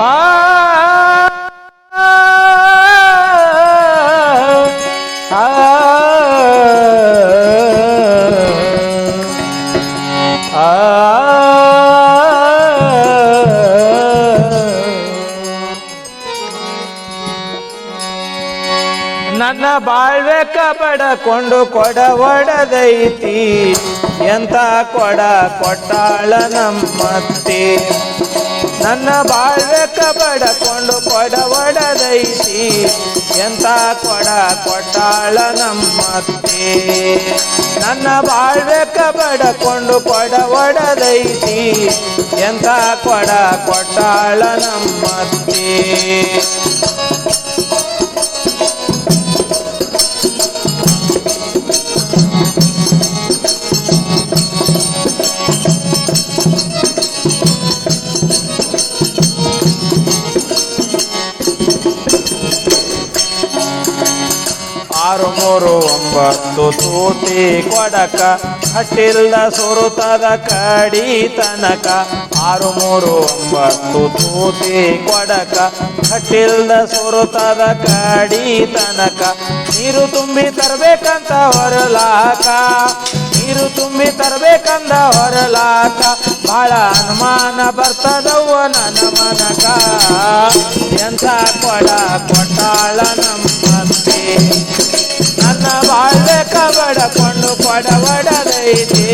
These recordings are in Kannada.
ಆ ಆ ನನ್ನ ಬಾಳ್ವೆಕ ಬಡಕೊಂಡು ಕೊಡ ಒಡದೈತಿ ಎಂತ ಕೊಡ ಕೊಟ್ಟಾಳ ನಮ್ಮತ್ತಿ. ನನ್ನ ಬಾಳ್ವೆಕ ಬಡಕೊಂಡು ಕೊಡ ಒಡದೈತಿ ಎಂತ ಕೊಡ ಕೊಟ್ಟಾಳ ನಮ್ಮತ್ತೆ. ನನ್ನ ಬಾಳ್ವೆಕ ಬಡಕೊಂಡು ಕೊಡ ಒಡದೈತಿ ಎಂತ ಕೊಡ ಕೊಟ್ಟಾಳ ನಮ್ಮತ್ತಿ. ಮೂರು ಒಂಬತ್ತು ತೂತಿ ಕೊಡಕ ಹಟ್ಟಿಲ್ಲ ಸುರುತದ ಕಡಿ ತನಕ, ಆರು ಮೂರು ಒಂಬತ್ತು ತೂತಿ ಕೊಡಕ ಹಟ್ಟಿಲ್ಲ ಸುರುತದ ಕಡಿ ತನಕ, ನೀರು ತುಂಬಿ ತರಬೇಕಂತ ಹೊರಲಾಕ, ನೀರು ತುಂಬಿ ತರ್ಬೇಕಂದ ಹೊರಲಾಕ ಬಹಳ ಅನುಮಾನ ಬರ್ತದವ್ವ ನನ್ನ ಮನಕ. ಎಂಥ ಕೊಡ ಕೊಟ್ಟಾಳ ನಮ್ಮತ್ತೆ ನನ್ನ ಬಾಳ್ವೆ ಕಬಡಕೊಂಡು ಕೊಡ ಒಡದೈತಿ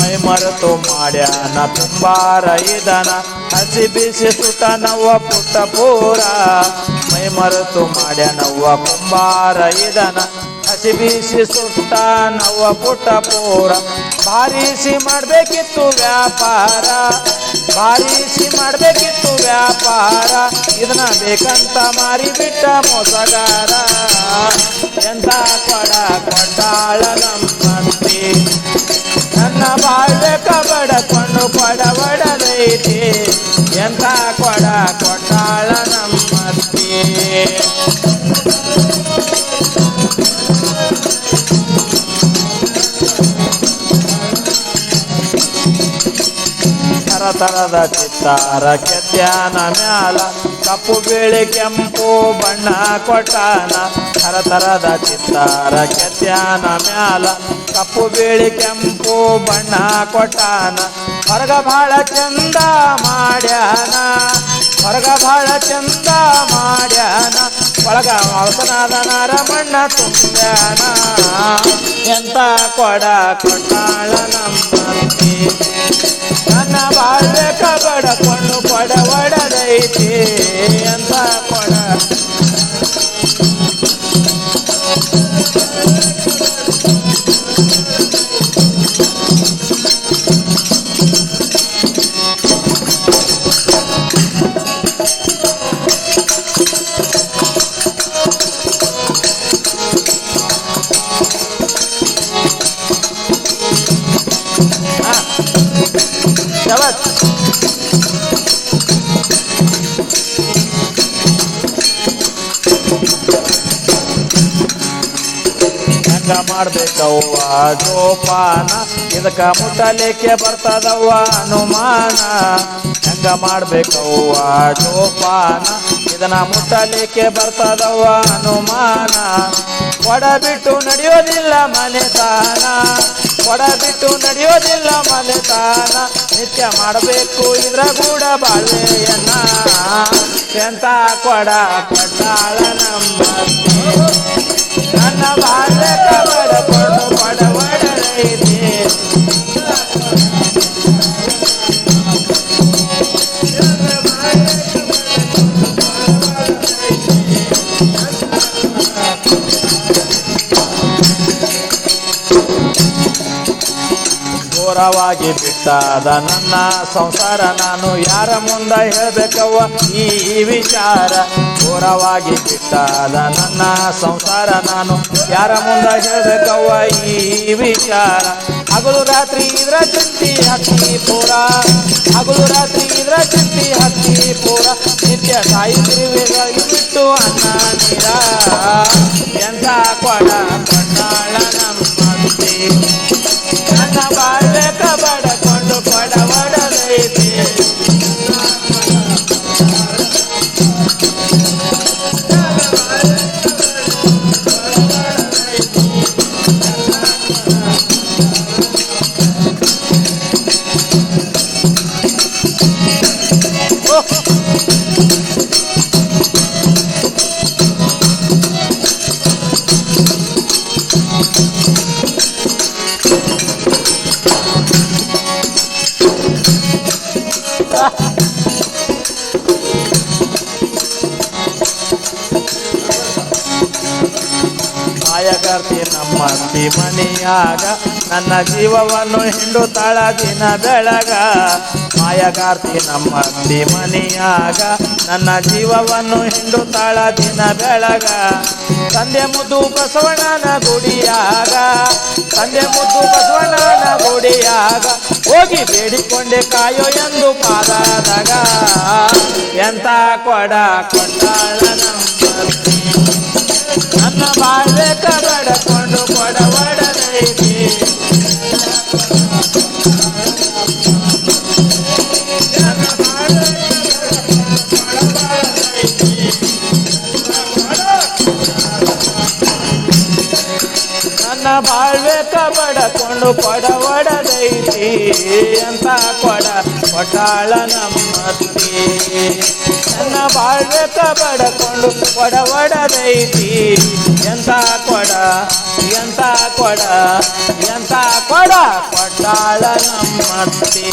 ಮೈ ಮರೆತು ಮಾಡ್ಯಾನ, ತುಂಬಾರ ಇದನ. ಹಸಿ ಬಿಸಿ ಸುತ ನವ್ವ ಪುಟ್ಟ ಪೂರ. ಮೈ ಮರೆತು ಮಾಡ್ಯಾನವ್ವ ಕುಂಬಾರ ಇದನ. ಹಸಿ ಬಿಸಿ ಸುಟ್ಟ ನವ್ವ ಪುಟ್ಟ ಪೂರ. ಬಾರಿಸಿ ಮಾಡಬೇಕಿತ್ತು ವ್ಯಾಪಾರ. ಬಾರಿಸಿ ಮಾಡಬೇಕಿತ್ತು ವ್ಯಾಪಾರ. ಇದನ್ನ ಬೇಕಂತ ಮಾರಿ ಬಿಟ್ಟ ಮೋಸಗಾರ. ಎಂತ ಕೊಡ ಕೊಟ್ಟಾಳ ನಮ್ಮಂತೆ ನನ್ನ ಬಾಳ್ಬೆ ಕಬಡಕೊಂಡು ಕೊಡ ಒಡದೈತಿ ಎಂತ ಕೊಡ ಕೊಟ್ಟಾಳ ತರದ ಚಿತ್ತಾರ ಕೆತ್ಯಾನ ಮ್ಯಾಲ, ಕಪ್ಪು ಬಿಳಿ, ಕೆಂಪು ಬಣ್ಣ ಕೊಟ್ಟಾನ. ತರ ತರದ ಚಿತ್ತಾರ ಕೆತ್ಯಾನ ಮ್ಯಾಲ, ಕಪ್ಪು ಬಿಳಿ, ಕೆಂಪು ಬಣ್ಣ ಕೊಟ್ಟಾನ. ಹೊರಗ ಬಹಳ ಚಂದ ಮಾಡ್ಯಾನ. ಹೊರಗ ಬಹಳ ಚಂದ ಮಾಡ್ಯಾನ. ಒಳಗ ಮೊಳಕನಾದ ನರಮಣ್ಣ ತುಂಬ್ಯಾನ. ಎಂತ ಕೊಡ ಕೊಟ್ಟಾಳ ನಮ್ಮತ್ತಿ ನನ್ನ ಬಾಳ್ವೆ ಕಬಡಕೊಂಡು ಕೊಡ ಹೆಂಗ ಮಾಡ್ಬೇಕವ್ವ. ಜೋಪಾನ ಇದಕ್ಕ ಮುಟ್ಟಲಿಕ್ಕೆ ಬರ್ತದವ್ವ ಅನುಮಾನ ಹೆಂಗ ಮಾಡ್ಬೇಕವ್ವ? ಜೋಪಾನ ಇದನ್ನ ಮುಟ್ಟಲಿಕ್ಕೆ ಬರ್ತದವ್ವ ಅನುಮಾನ ಒಡಬಿಟ್ಟು ಬಿಟ್ಟು ನಡೆಯೋದಿಲ್ಲ ಮನೆತಾನ. ಒಡಬಿಟ್ಟು ಬಿಟ್ಟು ನಡೆಯೋದಿಲ್ಲ ಮನೆತಾನ. ನಿತ್ಯ ಮಾಡಬೇಕು ಇದ್ರ ಕೂಡ ಬಾಳೆಯನ್ನ ಎಂತ ಕೊಡ ಕೊಟ್ಟಾಳ ನಮ್ಮ. ನನ್ನ ಬಾಳ್ವೆ ಕಬಡಕೊಂಡು ದೂರವಾಗಿ ಬಿಟ್ಟಾದ ನನ್ನ ಸಂಸಾರ, ನಾನು ಯಾರ ಮುಂದೆ ಹೇಳ್ಬೇಕವ್ವ? ಈ ವಿಚಾರ ದೂರವಾಗಿ ಬಿಟ್ಟಾದ ನನ್ನ ಸಂಸಾರ, ನಾನು ಯಾರ ಮುಂದೆ ಹೇಳ್ಬೇಕವ್ವ? ಈ ವಿಚಾರ. ಹಗಲು ರಾತ್ರಿ ಇದ್ರ ಚಿಂತಿ ಹಕ್ಕಿ ಪೂರ ಮಾಯಗಾರ್ತಿ ನಮ್ಮ ಅತ್ತಿ ಮನೆಯಾಗ ನನ್ನ ಜೀವವನ್ನು ತಾಳ ದಿನ ಬೆಳಗ. ಮಾಯಗಾರ್ತಿ ನಮ್ಮ ಅತ್ತಿ ಮನೆಯಾಗ ನನ್ನ ಜೀವವನ್ನು ತಾಳ ದಿನ ಬೆಳಗ. ತಂದೆ ಮುದ್ದು ಬಸವಣ್ಣನ ಗುಡಿಯಾಗ. ತಂದೆ ಮುದ್ದು ಬಸವಣ್ಣನ ಗುಡಿಯಾಗ. ಹೋಗಿ ಬೇಡಿಕೊಂಡೆ ಕಾಯೋ ಎಂದು ಪಾದದಾಗ. ಎಂತ ಕೊಡ ಕೊಟ್ಟಾಳ. ನನ್ನ ಬಾಳ್ವೆ ನನ್ನ ಬಾಳ್ವೆ ಕಬಡಕೊಂಡು ಕೊಡವಡದೈತಿ ಅಂತ ಕೊಡ ಕೊಟ್ಟಾಳ ನಮ್ಮತ್ತಿ ನನ್ನ ಬಾಳ್ವೆ ಕಬಡಕೊಂಡು ಕೊಡವಡದೈತಿ ಎಂತ ಕೊಡ ಎಂತ ಕೊಡ ಎಂತ ಕೊಡ ಕೊಟ್ಟಾಳ ನಮ್ಮತ್ತಿ